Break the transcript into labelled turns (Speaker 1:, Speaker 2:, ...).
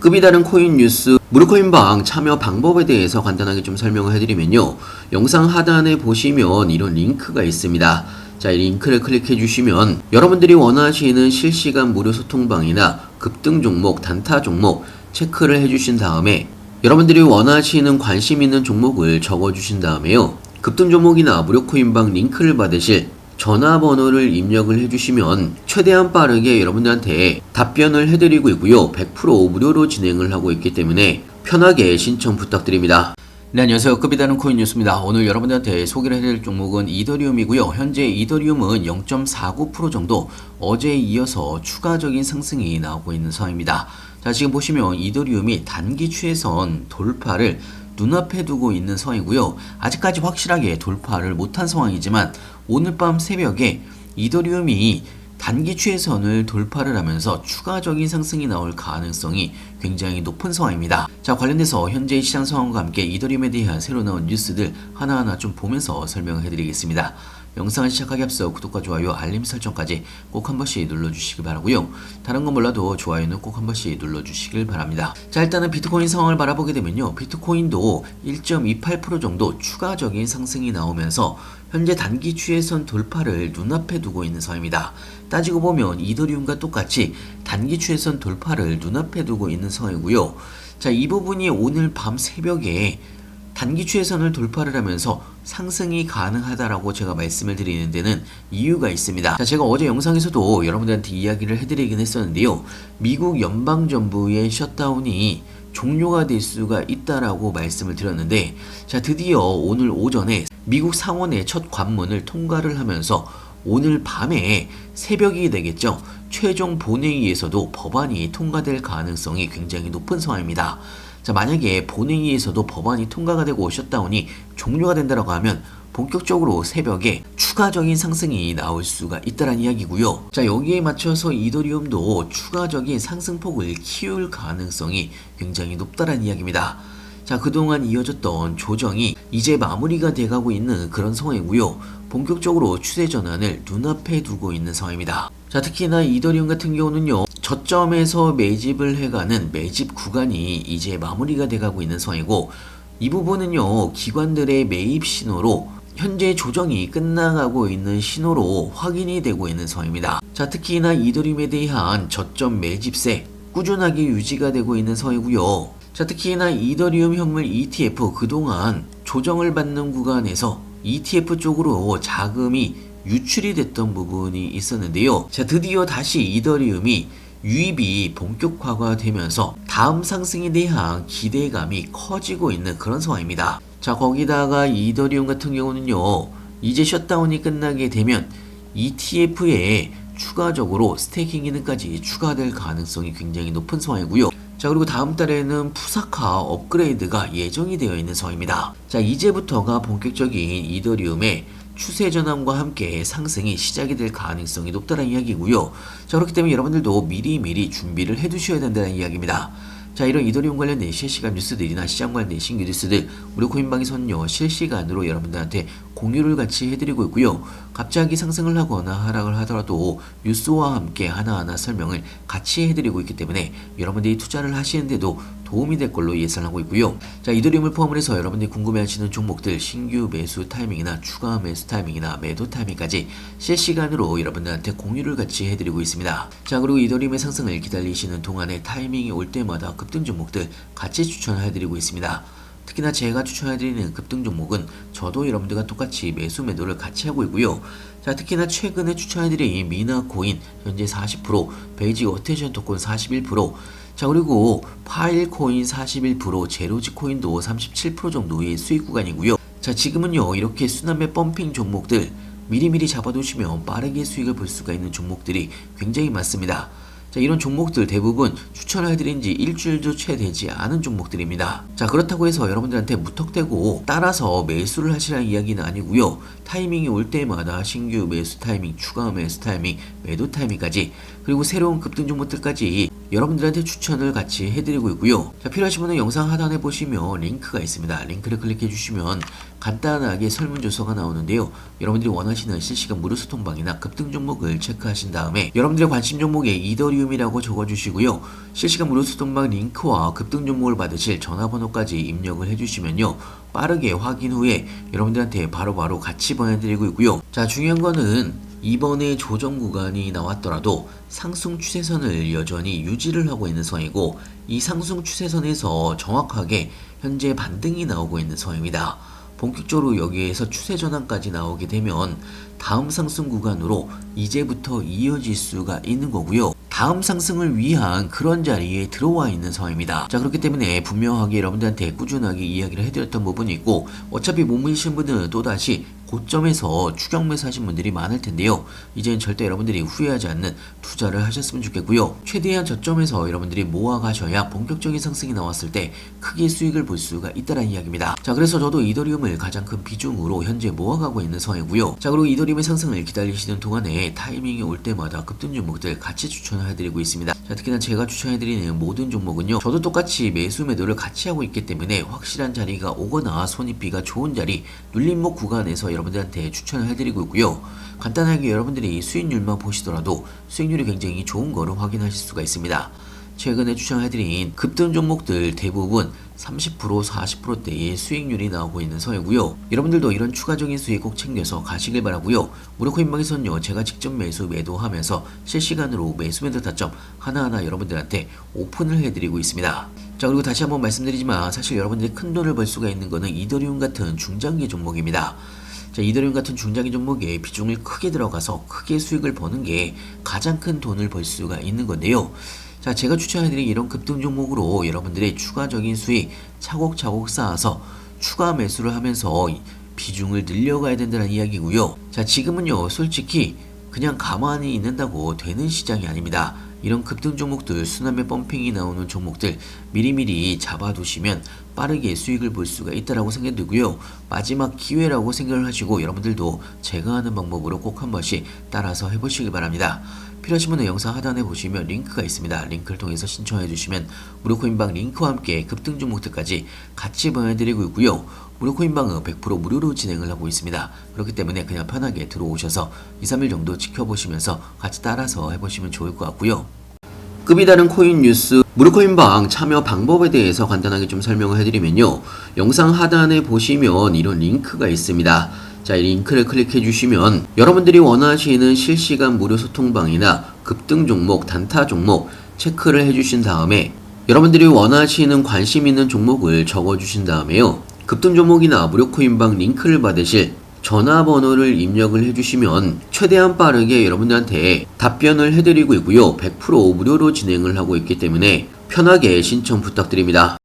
Speaker 1: 급이 다른 코인 뉴스 무료코인방 참여 방법에 대해서 간단하게 좀 설명을 해드리면요. 영상 하단에 보시면 이런 링크가 있습니다. 자, 이 링크를 클릭해 주시면 여러분들이 원하시는 실시간 무료 소통방이나 급등 종목, 단타 종목 체크를 해 주신 다음에 여러분들이 원하시는 관심 있는 종목을 적어 주신 다음에요. 급등 종목이나 무료 코인방 링크를 받으실 전화번호를 입력을 해주시면 최대한 빠르게 여러분들한테 답변을 해드리고 있고요. 100% 무료로 진행을 하고 있기 때문에 편하게 신청 부탁드립니다. 네, 안녕하세요. 급이 다른 코인 뉴스입니다. 오늘 여러분들한테 소개를 해드릴 종목은 이더리움이고요. 현재 이더리움은 0.49% 정도 어제에 이어서 추가적인 상승이 나오고 있는 상황입니다. 자, 지금 보시면 이더리움이 단기 추세선 돌파를 눈앞에 두고 있는 상황이고요. 아직까지 확실하게 돌파를 못한 상황이지만 오늘 밤 새벽에 이더리움이 단기 추세선을 돌파를 하면서 추가적인 상승이 나올 가능성이 굉장히 높은 상황입니다. 자, 관련돼서 현재 시장 상황과 함께 이더리움에 대한 새로 나온 뉴스들 하나하나 좀 보면서 설명을 해드리겠습니다. 영상을 시작하기 앞서 구독과 좋아요, 알림 설정까지 꼭 한 번씩 눌러주시기 바라고요. 다른 건 몰라도 좋아요는 꼭 한 번씩 눌러주시길 바랍니다. 자 일단은 비트코인 상황을 바라보게 되면요. 비트코인도 1.28% 정도 추가적인 상승이 나오면서 현재 단기 추세선 돌파를 눈앞에 두고 있는 상황입니다. 따지고 보면 이더리움과 똑같이 단기 추세선 돌파를 눈앞에 두고 있는 상황이고요. 자 이 부분이 오늘 밤 새벽에 단기 추세선을 돌파를 하면서 상승이 가능하다라고 제가 말씀을 드리는 데는 이유가 있습니다. 자, 제가 어제 영상에서도 여러분들한테 이야기를 해드리긴 했었는데요. 미국 연방정부의 셧다운이 종료가 될 수가 있다라고 말씀을 드렸는데, 자, 드디어 오늘 오전에 미국 상원의 첫 관문을 통과를 하면서 오늘 밤에 새벽이 되겠죠. 최종 본회의에서도 법안이 통과될 가능성이 굉장히 높은 상황입니다. 자, 만약에 본회의에서도 법안이 통과가 되고 셧다운이 종료가 된다고 하면 본격적으로 새벽에 추가적인 상승이 나올 수가 있다는 이야기고요. 자, 여기에 맞춰서 이더리움도 추가적인 상승폭을 키울 가능성이 굉장히 높다는 이야기입니다. 자, 그동안 이어졌던 조정이 이제 마무리가 돼가고 있는 그런 상황이고요. 본격적으로 추세 전환을 눈앞에 두고 있는 상황입니다. 자, 특히나 이더리움 같은 경우는요. 저점에서 매집을 해가는 매집 구간이 이제 마무리가 돼가고 있는 상황이고 이 부분은요. 기관들의 매입 신호로 현재 조정이 끝나가고 있는 신호로 확인이 되고 있는 상황입니다. 자, 특히나 이더리움에 대한 저점 매집세 꾸준하게 유지가 되고 있는 상황이고요. 자, 특히나 이더리움 현물 ETF 그동안 조정을 받는 구간에서 ETF 쪽으로 자금이 유출이 됐던 부분이 있었는데요. 자, 드디어 다시 이더리움이 유입이 본격화가 되면서 다음 상승에 대한 기대감이 커지고 있는 그런 상황입니다. 자, 거기다가 이더리움 같은 경우는요, 이제 셧다운이 끝나게 되면 ETF에 추가적으로 스테이킹 기능까지 추가될 가능성이 굉장히 높은 상황이고요. 자 그리고 다음 달에는 푸사카 업그레이드가 예정이 되어 있는 상황입니다. 자 이제부터가 본격적인 이더리움의 추세 전환과 함께 상승이 시작이 될 가능성이 높다는 이야기고요. 자 그렇기 때문에 여러분들도 미리미리 준비를 해두셔야 된다는 이야기입니다. 자 이런 이더리움 관련된 실시간 뉴스들이나 시장 관련된 신규 뉴스들 무료 코인방에서는요 실시간으로 여러분들한테 공유를 같이 해드리고 있고요. 갑자기 상승을 하거나 하락을 하더라도 뉴스와 함께 하나하나 설명을 같이 해드리고 있기 때문에 여러분들이 투자를 하시는데도 도움이 될 걸로 예상하고 있고요. 자, 이더리움을 포함을 해서 여러분들이 궁금해하시는 종목들 신규 매수 타이밍이나 추가 매수 타이밍이나 매도 타이밍까지 실시간으로 여러분들한테 공유를 같이 해드리고 있습니다. 자, 그리고 이더리움의 상승을 기다리시는 동안에 타이밍이 올 때마다 급등 종목들 같이 추천해드리고 있습니다. 특히나 제가 추천해드리는 급등 종목은 저도 여러분들과 똑같이 매수 매도를 같이 하고 있고요. 자, 특히나 최근에 추천해드린 미나 코인 현재 40%, 베이지 어테이션 토큰 41%, 자 그리고 파일코인 41%, 제로지 코인도 37% 정도의 수익 구간이고요. 자 지금은요 이렇게 순환매 펌핑 종목들 미리미리 잡아두시면 빠르게 수익을 볼 수가 있는 종목들이 굉장히 많습니다. 자, 이런 종목들 대부분 추천을 해드린 지 일주일도 채 되지 않은 종목들입니다. 자, 그렇다고 해서 여러분들한테 무턱대고 따라서 매수를 하시라는 이야기는 아니고요. 타이밍이 올 때마다 신규 매수 타이밍, 추가 매수 타이밍, 매도 타이밍까지 그리고 새로운 급등 종목들까지 여러분들한테 추천을 같이 해드리고 있고요. 자, 필요하신 분은 영상 하단에 보시면 링크가 있습니다. 링크를 클릭해 주시면 간단하게 설문조서가 나오는데요. 여러분들이 원하시는 실시간 무료 소통방이나 급등 종목을 체크하신 다음에 여러분들의 관심 종목에 이더리움이라고 적어주시고요. 실시간 무료 소통방 링크와 급등 종목을 받으실 전화번호까지 입력을 해주시면요. 빠르게 확인 후에 여러분들한테 바로바로 같이 보내드리고 있고요. 자, 중요한 거는 이번에 조정 구간이 나왔더라도 상승 추세선을 여전히 유지를 하고 있는 상황이고 이 상승 추세선에서 정확하게 현재 반등이 나오고 있는 상황입니다. 본격적으로 여기에서 추세 전환까지 나오게 되면 다음 상승 구간으로 이제부터 이어질 수가 있는 거고요. 다음 상승을 위한 그런 자리에 들어와 있는 상황입니다. 자, 그렇기 때문에 분명하게 여러분들한테 꾸준하게 이야기를 해드렸던 부분이 있고, 어차피 못 믿으신 분들은 또다시 고점에서 추격 매수하신 분들이 많을 텐데요. 이제는 절대 여러분들이 후회하지 않는 투자를 하셨으면 좋겠고요. 최대한 저점에서 여러분들이 모아가셔야 본격적인 상승이 나왔을 때 크게 수익을 볼 수가 있다는 이야기입니다. 자, 그래서 저도 이더리움을 가장 큰 비중으로 현재 모아가고 있는 상황이고요. 자, 그리고 이더리움의 상승을 기다리시는 동안에 타이밍이 올 때마다 급등 종목들 같이 추천을 해드리고 있습니다. 자, 특히나 제가 추천해드리는 모든 종목은요. 저도 똑같이 매수 매도를 같이 하고 있기 때문에 확실한 자리가 오거나 손익비가 좋은 자리, 눌림목 구간에서 여러분들한테 추천을 해드리고 있고요. 간단하게 여러분들이 수익률만 보시더라도 수익률이 굉장히 좋은 거를 확인하실 수가 있습니다. 최근에 추천해드린 급등 종목들 대부분 30% 40%대의 수익률이 나오고 있는 서이고요. 여러분들도 이런 추가적인 수익 꼭 챙겨서 가시길 바라고요. 무료코인방에서는요 제가 직접 매수 매도하면서 실시간으로 매수 매도 타점 하나하나 여러분들한테 오픈을 해드리고 있습니다. 자 그리고 다시 한번 말씀드리지만 사실 여러분들이 큰 돈을 벌 수가 있는 거는 이더리움 같은 중장기 종목입니다. 자, 이더리움 같은 중장기 종목에 비중을 크게 들어가서 크게 수익을 버는 게 가장 큰 돈을 벌 수가 있는 건데요. 자, 제가 추천해드린 이런 급등 종목으로 여러분들의 추가적인 수익 차곡차곡 쌓아서 추가 매수를 하면서 비중을 늘려가야 된다는 이야기고요. 자, 지금은요, 솔직히 그냥 가만히 있는다고 되는 시장이 아닙니다. 이런 급등 종목들, 수남의 펌핑이 나오는 종목들 미리미리 잡아두시면 빠르게 수익을 볼 수가 있다라고 생각이 들고요. 마지막 기회라고 생각을 하시고 여러분들도 제가 하는 방법으로 꼭 한 번씩 따라서 해보시기 바랍니다. 필요하신 분은 영상 하단에 보시면 링크가 있습니다. 링크를 통해서 신청해 주시면 무료코인방 링크와 함께 급등 종목들까지 같이 보내드리고 있고요. 무료 코인방은 100% 무료로 진행을 하고 있습니다. 그렇기 때문에 그냥 편하게 들어오셔서 2, 3일 정도 지켜보시면서 같이 따라서 해보시면 좋을 것 같고요. 급이 다른 코인 뉴스 무료코인방 참여 방법에 대해서 간단하게 좀 설명을 해드리면요. 영상 하단에 보시면 이런 링크가 있습니다. 자, 이 링크를 클릭해 주시면 여러분들이 원하시는 실시간 무료 소통방이나 급등 종목, 단타 종목 체크를 해 주신 다음에 여러분들이 원하시는 관심 있는 종목을 적어 주신 다음에요. 급등 종목이나 무료 코인방 링크를 받으실 전화번호를 입력을 해주시면 최대한 빠르게 여러분들한테 답변을 해드리고 있고요. 100% 무료로 진행을 하고 있기 때문에 편하게 신청 부탁드립니다.